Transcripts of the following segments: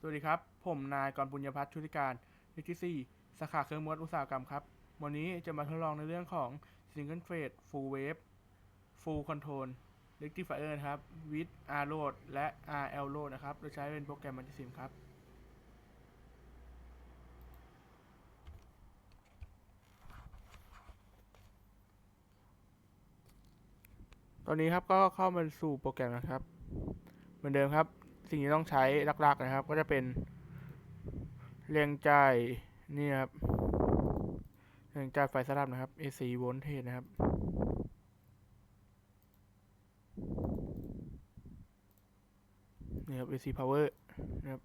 สวัสดีครับ ผมนายกรปุญญพัฒน์ชุติการเลขที่สาขาเครื่องมืออุตสาหกรรมครับ วันนี้จะมาทดลองในเรื่องของ Single Phase Full Wave Full Control Rectifier นะครับ with R Load และ RL Load นะครับ โดยใช้เป็นโปรแกรม Multisim ครับ ตอนนี้ครับก็เข้ามาสู่โปรแกรมนะครับ เหมือนเดิมครับ สิ่งที่ต้องใช้หลักๆนะครับ ก็จะเป็นเรียงใจนี่ครับเรียงใจไฟสลับนะครับ AC voltage นะครับนี่ครับ AC power นะครับ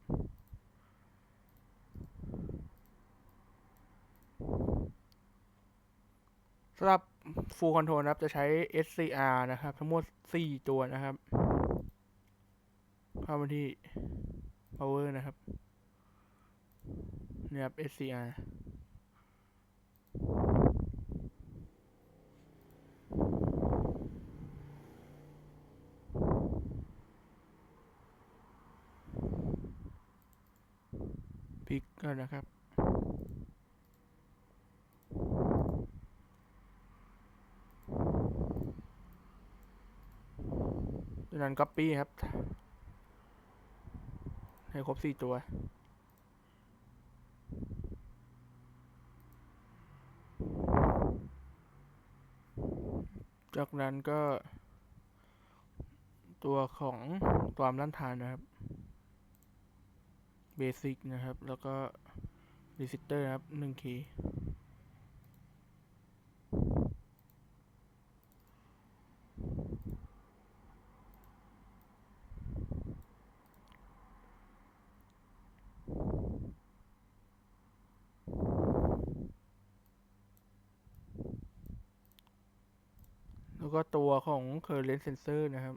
สำหรับ full control นะครับ จะใช้ SCR นะครับ ทั้งหมด 4 ตัวนะครับ เข้ามาที่ power นะครับนี่ครับ SCR พิกก่อนะครับจากนั้น copy ครับ ให้ครบสี่ตัว จากนั้นก็ ตัวของความต้านทานนะครับเบสิกนะครับ แล้วก็รีสิสเตอร์นะครับหนึ่งคีย์ ก็ตัวของ current sensor นะครับ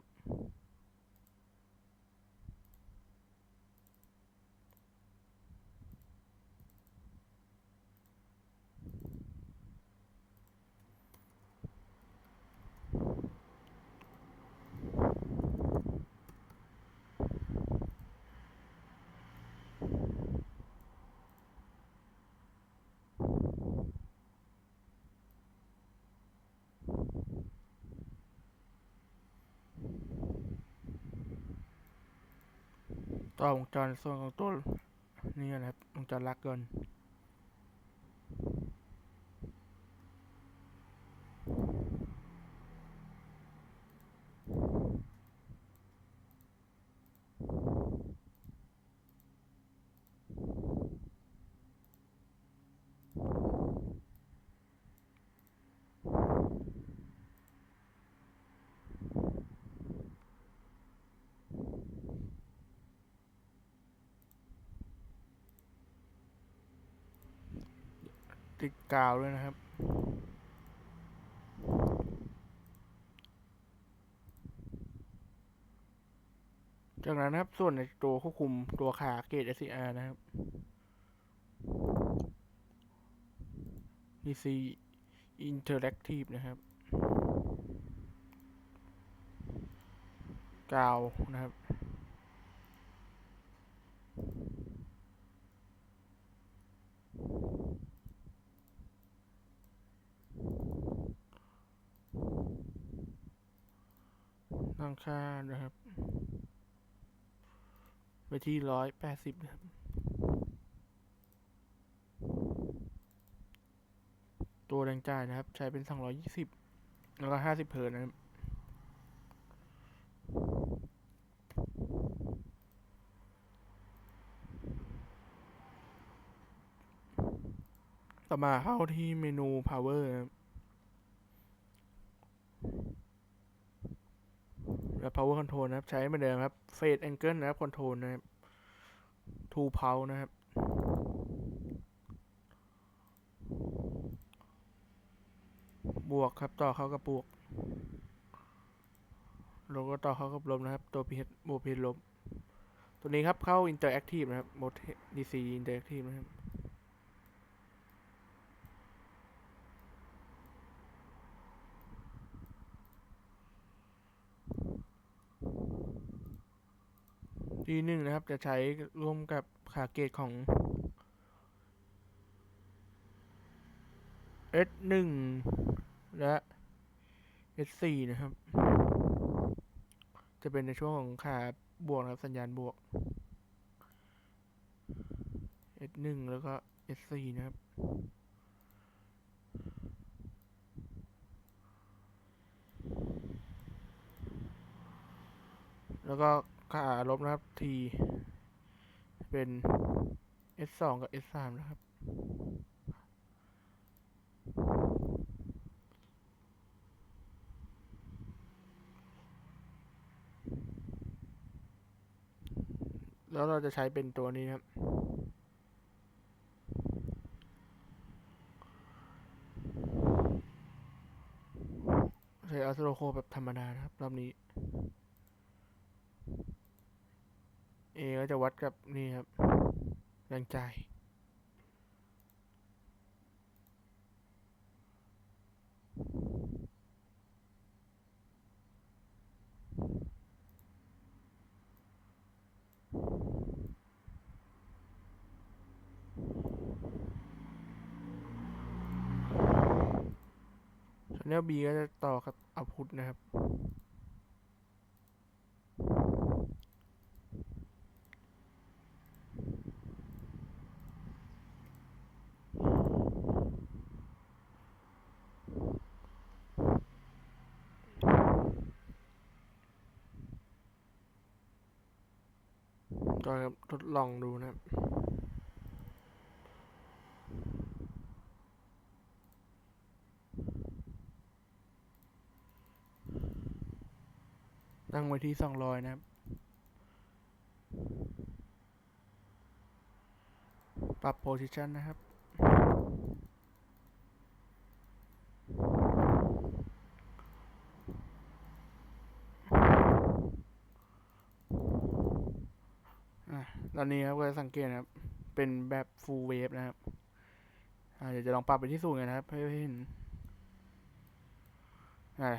ต่อวงจรส่วนของตัวนี่นะครับวงจรลักเกิน ติดกาวด้วยนะครับ จากนั้นนะครับส่วนในตัวควบคุมตัวขาเกต SCR นะครับ PC Interactive นะครับ กาวนะครับ ตั้ง ค่านะครับ ไปที่ร้อยแปดสิบนะครับ ตัวแรงจ่ายนะครับ ใช้เป็นสองร้อยยี่สิบแล้วก็ห้าสิบเฮิร์นะครับต่อมาเข้าที่เมนู power นะครับ และ power control นะครับ ใช้เหมือนเดิมครับ phase angle นะครับ control นะครับ two pulse นะครับ บวกครับ ต่อเข้ากับบวกลบก็ต่อเข้ากับลบนะครับ ตัว ph บวก ph ลบ ตัวนี้ครับเข้า interactive นะครับ mode dc interactive นะครับ ทีหนึ่งนะครับ จะใช้ร่วมกับขาเกตของ S1 และ S4 นะครับ จะเป็นในช่วงของขาบวกนะครับสัญญาณบวก S1 แล้วก็ S4 นะครับแล้วก็ ขาลบนะครับ T เป็น S2 กับ S3 นะครับ แล้วเราจะใช้เป็นตัวนี้นะครับใช้อัลโตโคแบบธรรมดานะครับ รอบนี้ A ก็จะวัดกับนี่ครับแรงใจ แนล B ก็จะต่อกับอาพุทนะครับ ก็ครับทดลองดูนะครับตั้งไว้ที่สองร้อยนะครับ ปรับโพซิชันนะครับ อะตอ นนี้ครับก็จะสังเกตนะครับ เป็นแบบฟูลเวฟนะครับเดี๋ยวจะลองปรับไปที่สูงกันนะครับให้เห็นอ่า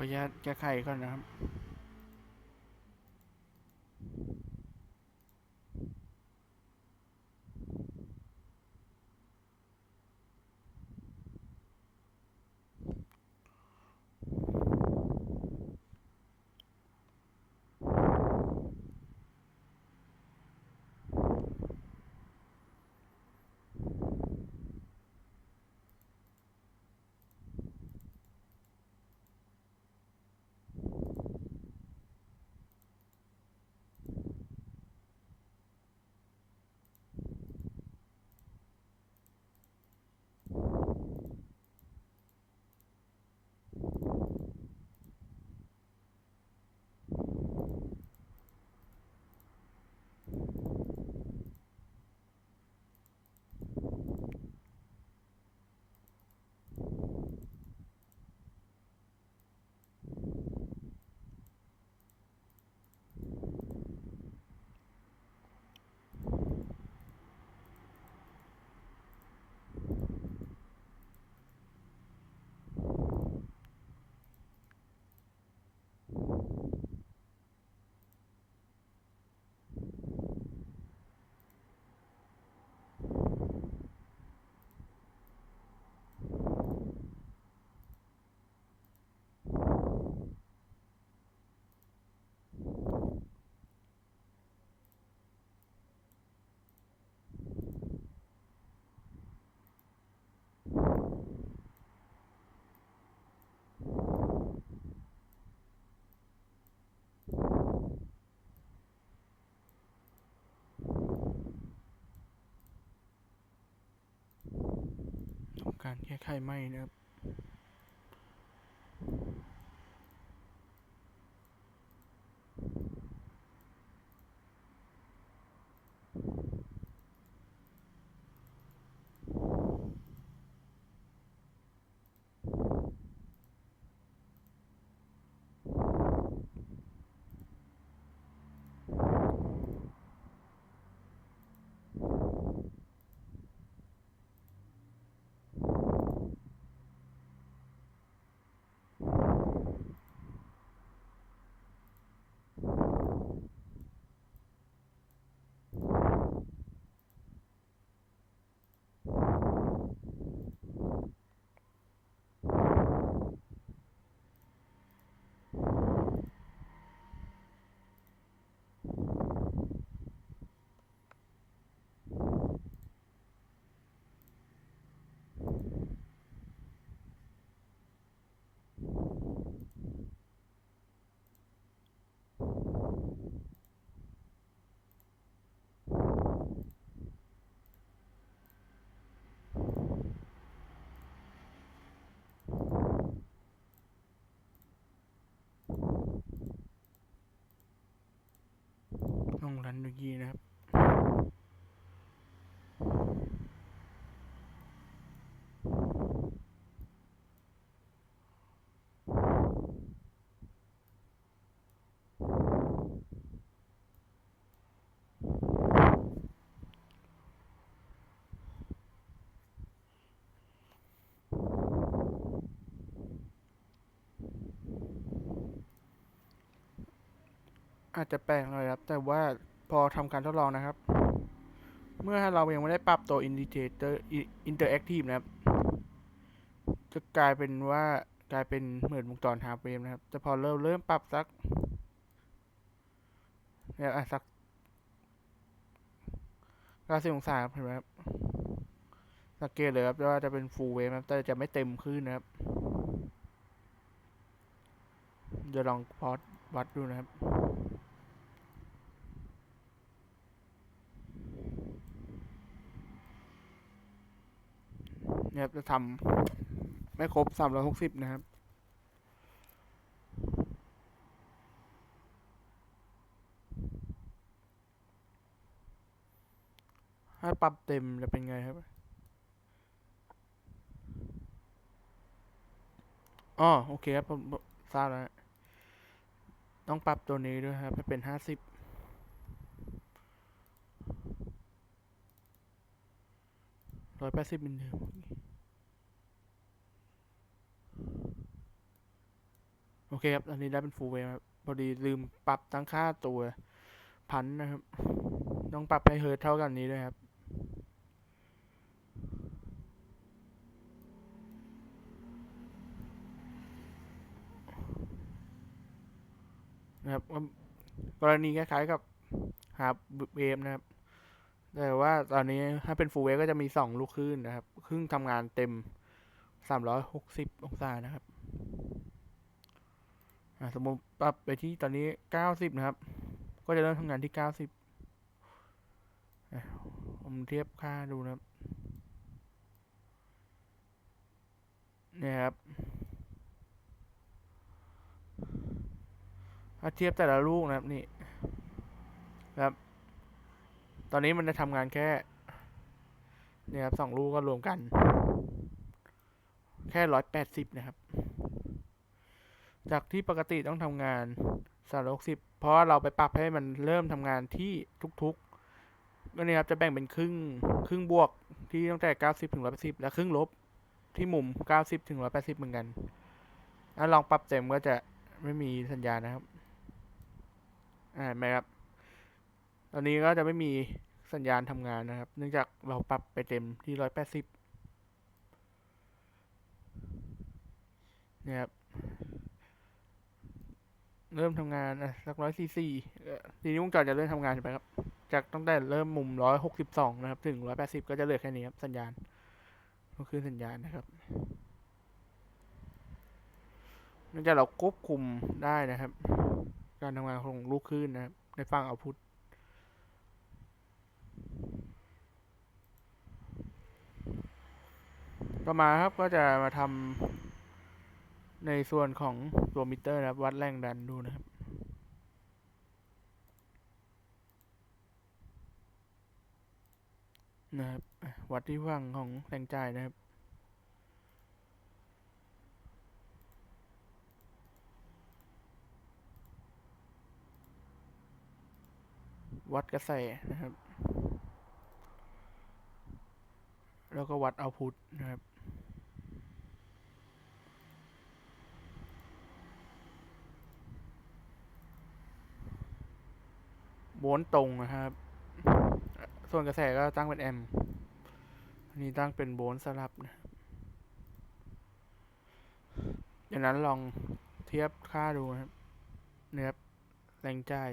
ออนุญาตแก้ไขก่อนนะครับ การแก้ไขไหม่นะครับ ล องรันดูยีนะครับ อาจจะแปลกหน่อยครับ แต่ว่า พอทำการทดลองนะครับ เมื่อเรายังไม่ได้ปรับตัว indicator interactive นะครับ จะกลายเป็นว่ากลายเป็นเหมือนวงจร half wave นะครับ แต่พอเริ่มเริ่มปรับสักเนี่ยอะสัก90องศารเห็นไหมครับ สังเกตเลยครับว่าจะเป็น full wave นะครับ แต่จะไม่เต็มขึ้นนะครับ เดี๋ยวลองพอดวัดดูนะครับ ครับจะทำไม่ครบสามร้อยหกสิบนะครับถ้าปรับเต็มจะเป็นไงครับอ๋อโอเคครับผมผมทราบแล้วต้องปรับตัวนี้ด้วยครับให้เป็นห้าสิบร้อยแปดสิบเป็นเดิม โอเคครับ อันนี้ได้เป็น full wave ครับ พอดีลืมปรับตั้งค่าตัวพันนะครับ ต้องปรับให้เฮิร์ตเท่ากันนี้ด้วยครับ นะครับ กรณีคล้ายๆกับฮาเวฟนะครับ แต่ว่าตอนนี้ถ้าเป็น full wave ก็จะมี2ลูกคลื่นนะครับ ครึ่งทำงานเต็ม360องศานะครับ สมมติปรับไปที่ตอนนี้90นะครับ ก็จะเริ่มทำงานที่90อะผมเทียบค่าดูนะครับนี่ครับ ถ้าเทียบแต่ละลูกนะครับนี่ครับ ตอนนี้มันจะทำงานแค่เนี่ยครับสองลูกก็รวมกัน แค่ร้อยแปดสิบนะครับ จากที่ปกติต้องทำงานสามร้อยหกสิบเพราะว่าเราไปปรับให้มันเริ่มทำงานที่ทุกๆก็เนี่ยครับจะแบ่งเป็นครึ่งครึ่งบวกที่ตั้งแต่เก้าสิบถึงร้อยแปดสิบและครึ่งลบที่มุมเก้าสิบถึงร้อยแปดสิบเหมือนกันถ้าลองปรับเต็มก็จะไม่มีสัญญาณนะครับอ่าไหมครับ ตอนนี้ก็จะไม่มีสัญญาณทำงานนะครับ เนื่องจากเราปรับไปเต็มที่ร้อยแปดสิบเนี่ยครับ เริ่มทำงานอะสักร้อยสี่สี่ทีนี้วงจรจะเริ่มทำงานใช่ไหมครับ จากตั้งแต่เริ่มมุมร้อยหกสิบสองนะครับ ถึงร้อยแปดสิบก็จะเหลือแค่นี้ครับ สัญญาณก็คือสัญญาณนะครับเนื่องจากเราควบคุมได้นะครับ การทำงานของลูกคลื่นนะครับ ในฝั่งเอาพุทตต่อมาครับก็จะมาทำ ในส่วนของตัวมิเตอร์นะครับ วัดแรงดันดูนะครับ นะครับวัดที่ฝั่งของแรงจ่ายนะครับวัดกระแสนะครับ แล้วก็วัดเอาพุตนะครับ โวลต์ตรงนะครับ ส่วนกระแสก็ตั้งเป็นแอมอันนี้ตั้งเป็นโวลต์สลับนะครับจากนั้นลองเทียบค่าดูนะครับนะครับแรงจ่าย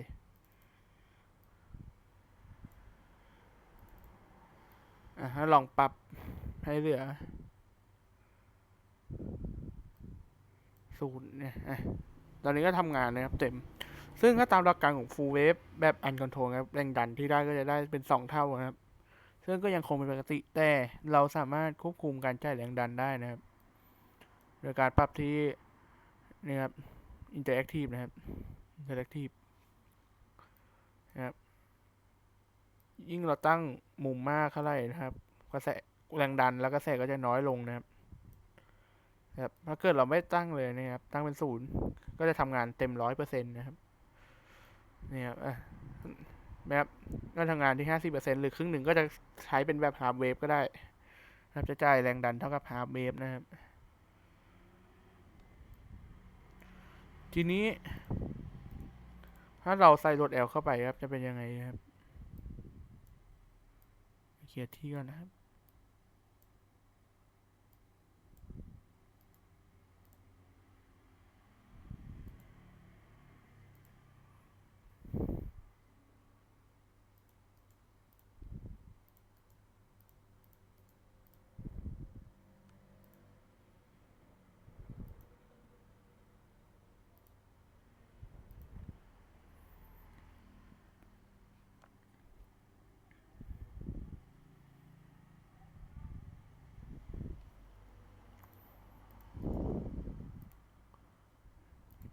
อะลองปรับให้เหลือศูนย์เนี่ยอะตอนนี้ก็ทำงานนะครับเต็ม ซึ่งถ้าตามหลักการของ full wave แบบ uncontrolled ครับแรงดันที่ได้ก็จะได้เป็น 2 เท่านะครับ ซึ่งก็ยังคงเป็นปกติแต่เราสามารถควบคุมการจ่ายแรงดันได้นะครับ โดยการปรับที่นี่ครับ interactive นะครับ interactive นะครับยิ่งเราตั้งมุมมากเท่าไหร่นะครับกระแสแรงดันแล้วกระแสก็จะน้อยลงนะครับนะครับถ้าเกิดเราไม่ตั้งเลยนะครับ ตั้งเป็นศูนย์ก็จะทำงานเต็มร้อยเปอร์เซ็นต์นะครับ นี่ครับอะแบบก็ทำงานที่ห้าสิบเปอร์เซ็นหรือครึ่งหนึ่งก็จะใช้เป็นแบบฮาร์ w เวฟก็ได้ครับจะจ่ายแรงดันเท่ากับฮาร์ w เวฟนะครับ ทีนี้ ถ้าเราใส่โหลด L เข้าไปครับ จะเป็นยังไงครับ เคลียร์ที่ก่อนนะครับ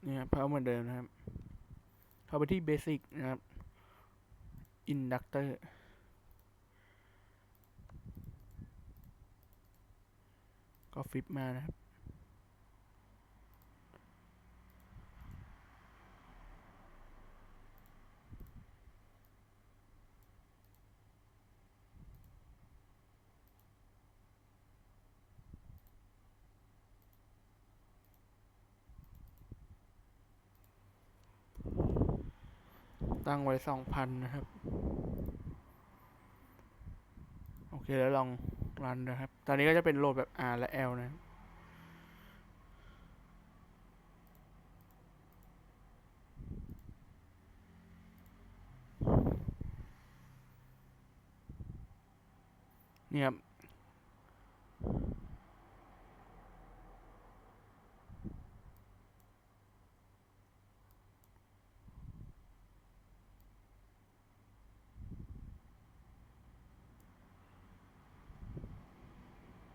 เนี่ครับเอาเหมือนเดิมนะครับ เข้าไปที่ Basic นะครับ Inductor ก็ฟลิปมานะครับ ตั้งไว้สองพันนะครับ โอเคแล้วลองรันนะครับ ตอนนี้ก็จะเป็นโหลดแบบ R และ L นะครับเนี่ยครับ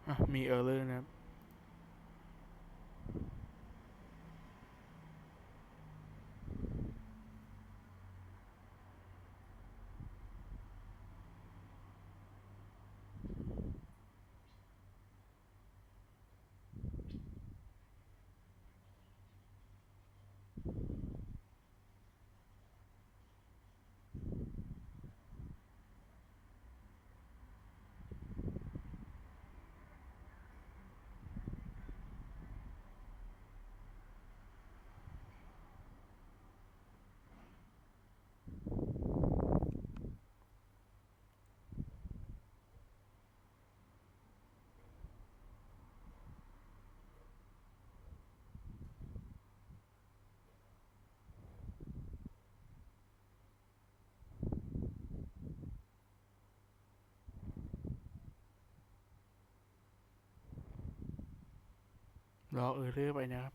อะ มีเออร์เลอร์นะครับ รอเออเรื่อไปนะครับ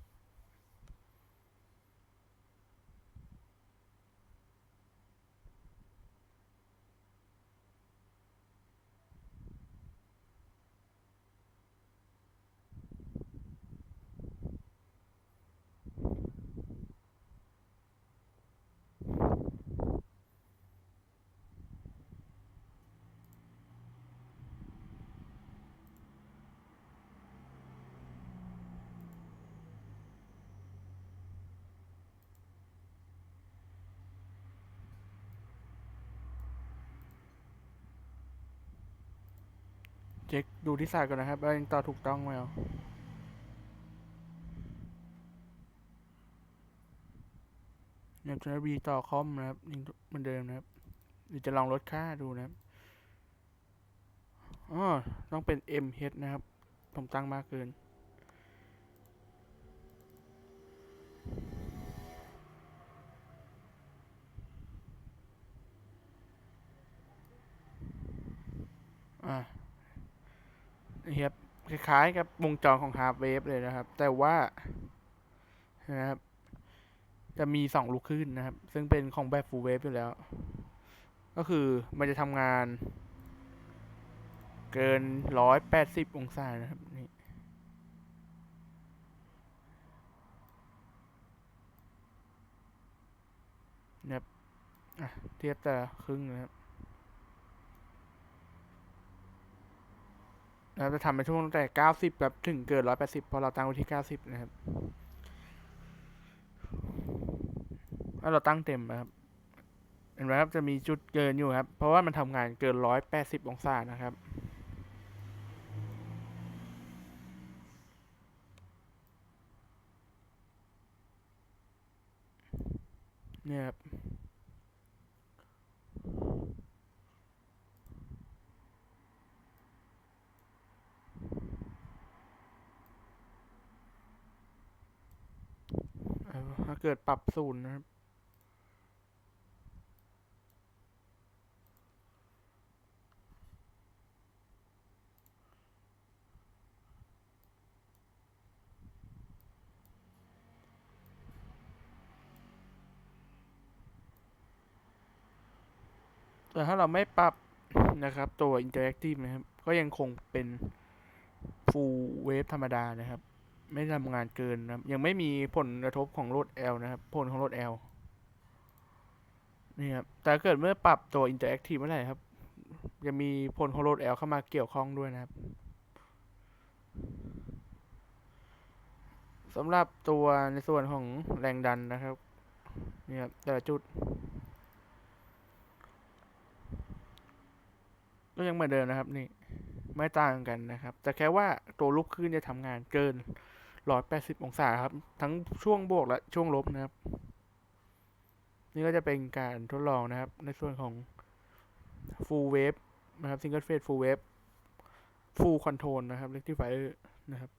ช็คดูที่สายก่อนนะครับว่ายังต่อถูกต้องไหมเอาเนี่ยจะบีต่อคอมนะครับยังเหมือนเดิมนะครับหรือจะลองลดค่าดูนะครับอ๋อต้องเป็น MH นะครับ ผมตั้งมากเกิน อ่า นี่ครับคล้ายๆกับวงจรของฮาร์ w เวฟเลยนะครับ แต่ว่านะครับ จะมีสองลูกคลื่นนะครับ ซึ่งเป็นของแบบฟูลเวฟอยู่แล้ว ก็คือมันจะทำงาน เกินร้อยแปดสิบองศานะครับนี่นะครับเทียบแต่ละครึ่งนะครับ นะครับจะทำในช่วงตั้งแต่ 90แบบถึงเกิน180 พอเราตั้งไว้ที่ 90 นะครับถ้าเราตั้งเต็มนะครับ เห็นไหมครับ จะมีจุดเกินอยู่ครับ เพราะว่ามันทำงานเกิน 180 องศานะครับ เนี่ยครับ เอ่อถ้า เกิดปรับศูนย์นะครับ แต่ถ้าเราไม่ปรับนะครับ ตัว Interactive นะครับ ก็ยังคงเป็น Full Wave ธรรมดานะครับ ไม่ทำงานเกินนะครับยังไม่มีผลกระทบของโหลด L นะครับ ผลของโหลด L นี่ครับแต่เกิดเมื่อปรับตัว Interactive เมื่อไหร่ครับ จะมีผลของโหลด L เข้ามาเกี่ยวข้องด้วยนะครับสำหรับตัวในส่วนของแรงดันนะครับนี่ครับแต่จุด ก็ยังเหมือนเดิมนะครับนี่ไม่ต่างกันนะครับ แต่แค่ว่าตัวลูกคลื่นจะทำงานเกิน 180 องศาครับ ทั้งช่วงบวกและช่วงลบนะครับ นี่ก็จะเป็นการทดลองนะครับ ในส่วนของ full wave นะครับ single phase full wave full control นะครับ rectifier นะครับ